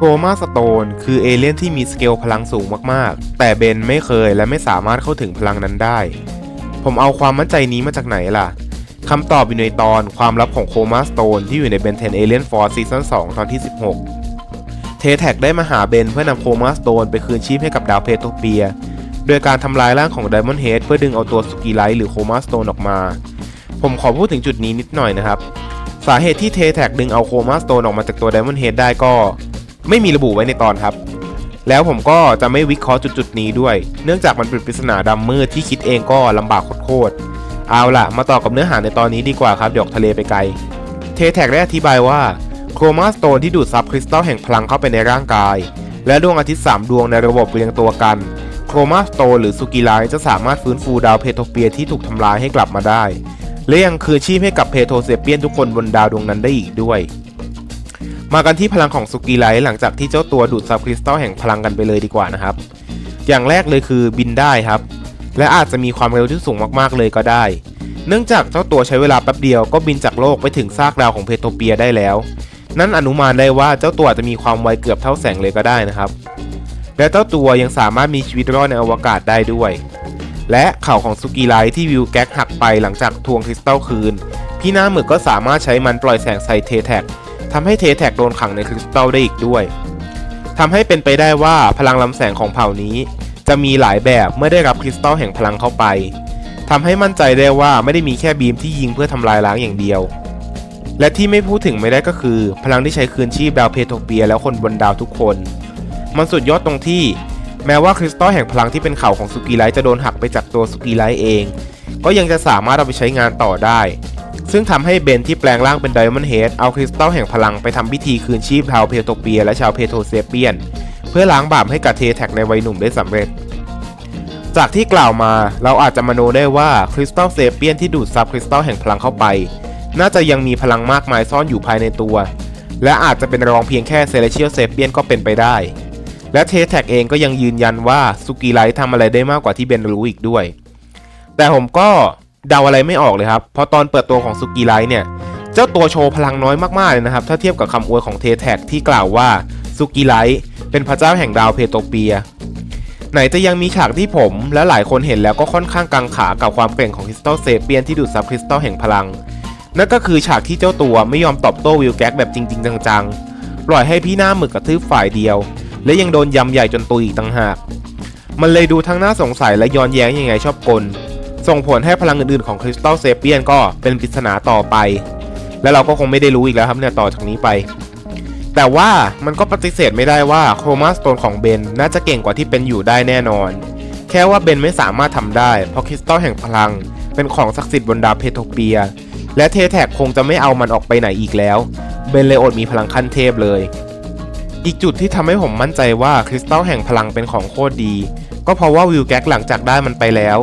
โรมาสโตนคือเอเลี่ยนที่มีสเกลพลังสูงมากๆ แต่เบนไม่เคยและไม่สามารถเข้าถึงพลังนั้นได้ ผมเอาความมั่นใจนี้มาจากไหนล่ะคำตอบอยู่ในตอนความลับของโคมาสโตนที่อยู่ในเบนเทนเอเลียนฟอร์ซีซั่น2ตอนที่ 16 เทแท็กได้มาหาเบนเพื่อนำโคมาสโตนไปคืนชีพให้กับดาวเพโทเปีย โดยการทำลายร่างของไดมอนด์เฮดเพื่อดึงเอาตัวสุกิไลท์หรือโคมาสโตนออกมา ผมขอพูดถึงจุดนี้นิดหน่อยนะครับ สาเหตุที่เทแท็กดึงเอาโคมาสโตนออกมาจากตัวไดมอนด์เฮดได้ก็ ไม่มีระบุไว้ในตอนครับ แล้วผมก็จะไม่วิเคราะห์จุดๆนี้ด้วย เนื่องจากมันเป็นปริศนาดำมืดที่คิดเองก็ลำบากโคตรๆเอาล่ะ มาต่อกับเนื้อหาในตอนนี้ดีกว่าครับเดี๋ยวทะเลไปไกล เทแท็กได้อธิบายว่าโครมาสโตนที่ดูดซับคริสตัลแห่งพลังเข้าไปในร่างกาย และดวงอาทิตย์ 3 ดวงในระบบเรียงตัวกัน โครมาสโตนหรือสุกิไลจะสามารถฟื้นฟูดาวเพโทเปียที่ถูกทำลายให้กลับมาได้ และยังคืนชีพให้กับเพโทเซเปียนทุกคนบนดาวดวงนั้นได้อีกด้วย มากันที่พลังของสุกิไลท์หลังจากที่เจ้าตัวดูดซับคริสตัลแห่งพลังกันไปเลยดีกว่านะครับ อย่างแรกเลยคือบินได้ครับ และอาจจะมีความเร็วที่สูงมากๆเลยก็ได้ เนื่องจากเจ้าตัวใช้เวลาแป๊บเดียวก็บินจากโลกไปถึงซากดาวของเพโทเปียได้แล้ว นั่นอนุมานได้ว่าเจ้าตัวจะมีความไวเกือบเท่าแสงเลยก็ได้นะครับ และเจ้าตัวยังสามารถมีชีวิตรอดในอวกาศได้ด้วย และเข่าของสุกิไลท์ที่วิวแก๊กหักไปหลังจากทวงคริสตัลคืน พี่หน้าหมึกก็สามารถใช้มันปล่อยแสงใส่เทแท็ก ทำให้เทแท็กโดนขังในคริสตัลได้อีกด้วยทำให้เป็นไปได้ว่าพลังลำแสงของเผ่านี้ จะมีหลายแบบเมื่อได้รับคริสตัลแห่งพลังเข้าไปทำให้มั่นใจได้ว่าไม่ได้มีแค่บีมที่ยิงเพื่อทำลายล้างอย่างเดียว และที่ไม่พูดถึงไม่ได้ก็คือ พลังที่ใช้คืนชีพดาวเพโทเปียแล้วคนบนดาวทุกคน มันสุดยอดตรงที่ แม้ว่าคริสตัลแห่งพลังที่เป็นเข่าของสุกิไลท์จะโดนหักไปจากตัวสุกิไลท์เอง ก็ยังจะสามารถเอาไปใช้งานต่อได้ ซึ่งทำให้เบนที่แปลงร่างเป็นไดมอนด์เฮดเอาคริสตัลแห่งพลังไปทำพิธีคืนชีพชาวเพโทเปีย และชาวเพโทเซเปียน เพื่อล้างบาปให้กับเทแท็กในวัยหนุ่มได้สำเร็จ จากที่กล่าวมาเราอาจจะมโนได้ว่าคริสตัลเซเปียนที่ดูดซับคริสตัลแห่งพลังเข้าไป น่าจะยังมีพลังมากมายซ่อนอยู่ภายในตัว และอาจจะเป็นรองเพียงแค่เซเลเชียลเซเปียนก็เป็นไปได้ และเทแท็กเองก็ยังยืนยันว่าสุกิไลท์ทำอะไรได้มากกว่าที่เบนรู้อีกด้วย แต่ผมก็ เดาอะไรไม่ออกเลยครับ เพราะตอนเปิดตัวของสุกิไลท์เนี่ย เจ้าตัวโชว์พลังน้อยมากๆเลยนะครับ ถ้าเทียบกับคำอวยของเทแท็กที่กล่าวว่าสุกิไลท์เป็นพระเจ้าแห่งดาวเพโตเปีย ไหนจะยังมีฉากที่ผม และหลายคนเห็นแล้วก็ค่อนข้างกังขากับความเก่งของคริสตัลเซเปียนที่ดูดซับคริสตัลแห่งพลัง นั่นก็คือฉากที่เจ้าตัวไม่ยอมตอบโต้วิลแก๊กแบบจริง ๆ จังๆ ปล่อยให้พี่หน้าหมึกกระทืบฝ่ายเดียว และยังโดนยำใหญ่จนตุยอีกต่างหาก มันเลยดูทั้งน่าสงสัยและย้อนแย้งยังไงชอบกล ส่งผลให้พลังอื่นๆของคริสตัลเซเปียนก็เป็นปริศนาต่อไป และเราก็คงไม่ได้รู้อีกแล้วครับเนี่ยต่อจากนี้ไป แต่ว่ามันก็ปฏิเสธไม่ได้ว่าโครมาสโตนของเบนน่าจะเก่งกว่าที่เป็นอยู่ได้แน่นอน แค่ว่าเบนไม่สามารถทำได้ เพราะคริสตัลแห่งพลัง เป็นของศักดิ์สิทธิ์บนดาวเพโทเปีย และเทแท็กคงจะไม่เอามันออกไปไหนอีกแล้ว เบนเลยอดมีพลังขั้นเทพเลยอีกจุดที่ทำให้ผมมั่นใจว่าคริสตัลแห่งพลังเป็นของโคตรดี ก็เพราะว่าวิลแก๊กหลังจากได้มันไปแล้ว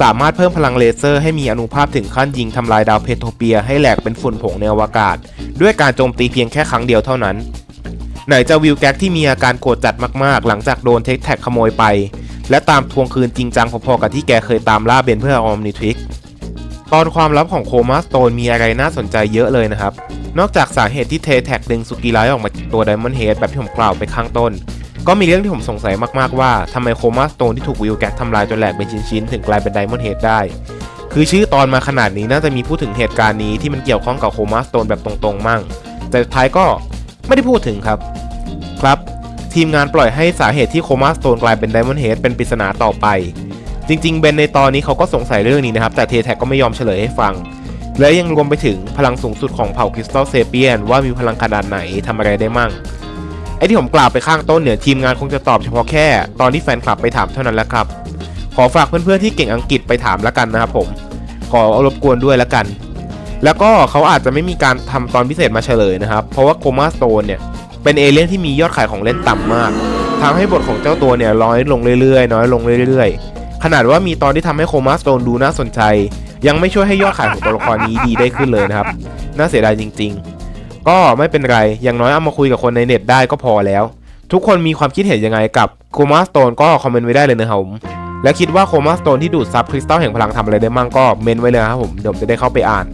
สามารถเพิ่มพลังเลเซอร์ให้มีอนุภาพถึงขั้นยิงทำลายดาวเพโทเปียให้แหลกเป็นฝุ่นผงในอวกาศ ด้วยการโจมตีเพียงแค่ครั้งเดียวเท่านั้น ไหนจะวิลแก๊กที่มีอาการโกรธจัดมากๆ หลังจากโดนเทคแท็กขโมยไป และตามทวงคืนจริงจังพอๆกับที่แกเคยตามล่าเบนเพื่อออมนิทริกตอนความลับของโคมาสโตนมีอะไรน่าสนใจเยอะเลยนะครับ นอกจากสาเหตุที่เทแท็กดึงสุกิไลออกมาจากตัวไดมอนเฮดแบบที่ผมกล่าวไปข้างต้น ก็มีเรื่องที่ผมสงสัยมากๆว่าทำไมโคมาสโตนที่ถูกวิลแก๊กทำลายจนแหลกเป็นชิ้นๆ ถึงกลายเป็นไดมอนด์เฮดได้ คือชื่อตอนมาขนาดนี้น่าจะมีพูดถึงเหตุการณ์นี้ที่มันเกี่ยวข้องกับโคมาสโตนแบบตรงๆ มั่ง แต่ท้ายก็ไม่ได้พูดถึงครับ ครับ ทีมงานปล่อยให้สาเหตุที่โคมาสโตนกลายเป็นไดมอนด์เฮดเป็นปริศนาต่อไป จริงๆเบนในตอนนี้เขาก็สงสัยเรื่องนี้นะครับ แต่เทแท็กก็ไม่ยอมเฉลยให้ฟัง และยังรวมไปถึงพลังสูงสุดของเผ่าคริสตัลเซเปียนว่ามีพลังขนาดไหนทำอะไรได้มั่ง ไอ้ที่ผมกล่าวไปข้างต้นเนี่ยทีมงานคงจะตอบเฉพาะแค่ตอนที่แฟนคลับไปถามเท่านั้นแหละครับ ขอฝากเพื่อนๆที่เก่งอังกฤษไปถามแล้วกันนะครับผม ขอรบกวนด้วยแล้วกัน แล้วก็เขาอาจจะไม่มีการทำตอนพิเศษมาเฉลยนะครับ เพราะว่าโคมาสโตนเนี่ยเป็นเอเลี่ยนที่มียอดขายของเล่นต่ำมากทำให้บทของเจ้าตัวเนี่ยน้อยลงเรื่อยๆ น้อยลงเรื่อยๆ ขนาดว่ามีตอนที่ทำให้โคมาสโตนดูน่าสนใจ ยังไม่ช่วยให้ยอดขายของตัวละครนี้ดีได้ขึ้นเลยนะครับ น่าเสียดายจริง ๆ ก็ไม่เป็นไร อย่างน้อยเอามาคุยกับคนในเน็ตได้ก็พอแล้ว ทุกคนมีความคิดเห็นยังไงกับโคมาสโตนก็คอมเมนต์ไว้ได้เลยนะครับผมและคิดว่าโคมาสโตนที่ดูดซับคริสตัลแห่งพลังทำอะไรได้มั่งก็เมนไว้เลยครับผมเดี๋ยวจะได้เข้าไปอ่าน